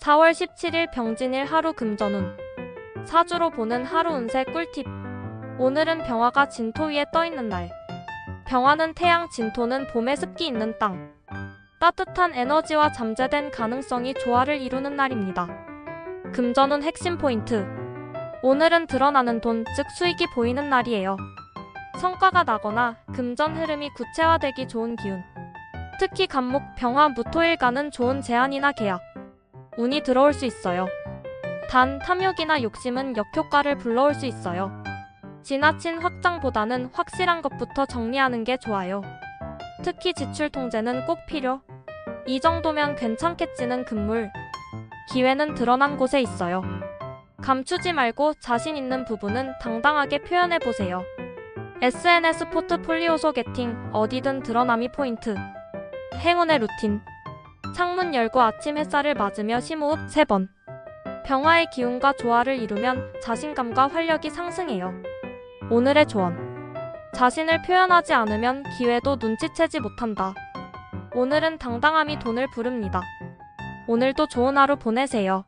4월 17일 병진일 하루 금전운. 사주로 보는 하루 운세 꿀팁. 오늘은 병화가 진토 위에 떠 있는 날. 병화는 태양, 진토는 봄의 습기 있는 땅. 따뜻한 에너지와 잠재된 가능성이 조화를 이루는 날입니다. 금전운 핵심 포인트. 오늘은 드러나는 돈, 즉 수익이 보이는 날이에요. 성과가 나거나 금전 흐름이 구체화되기 좋은 기운. 특히 간목, 병화, 무토일간은 좋은 제안이나 계약. 운이 들어올 수 있어요. 단, 탐욕이나 욕심은 역효과를 불러올 수 있어요. 지나친 확장보다는 확실한 것부터 정리하는 게 좋아요. 특히 지출 통제는 꼭 필요. 이 정도면 괜찮겠지는 금물. 기회는 드러난 곳에 있어요. 감추지 말고 자신 있는 부분은 당당하게 표현해 보세요. SNS 포트폴리오 소개팅, 어디든 드러남이 포인트. 행운의 루틴. 창문 열고 아침 햇살을 맞으며 심호흡 3번. 병화의 기운과 조화를 이루면 자신감과 활력이 상승해요. 오늘의 조언. 자신을 표현하지 않으면 기회도 눈치채지 못한다. 오늘은 당당함이 돈을 부릅니다. 오늘도 좋은 하루 보내세요.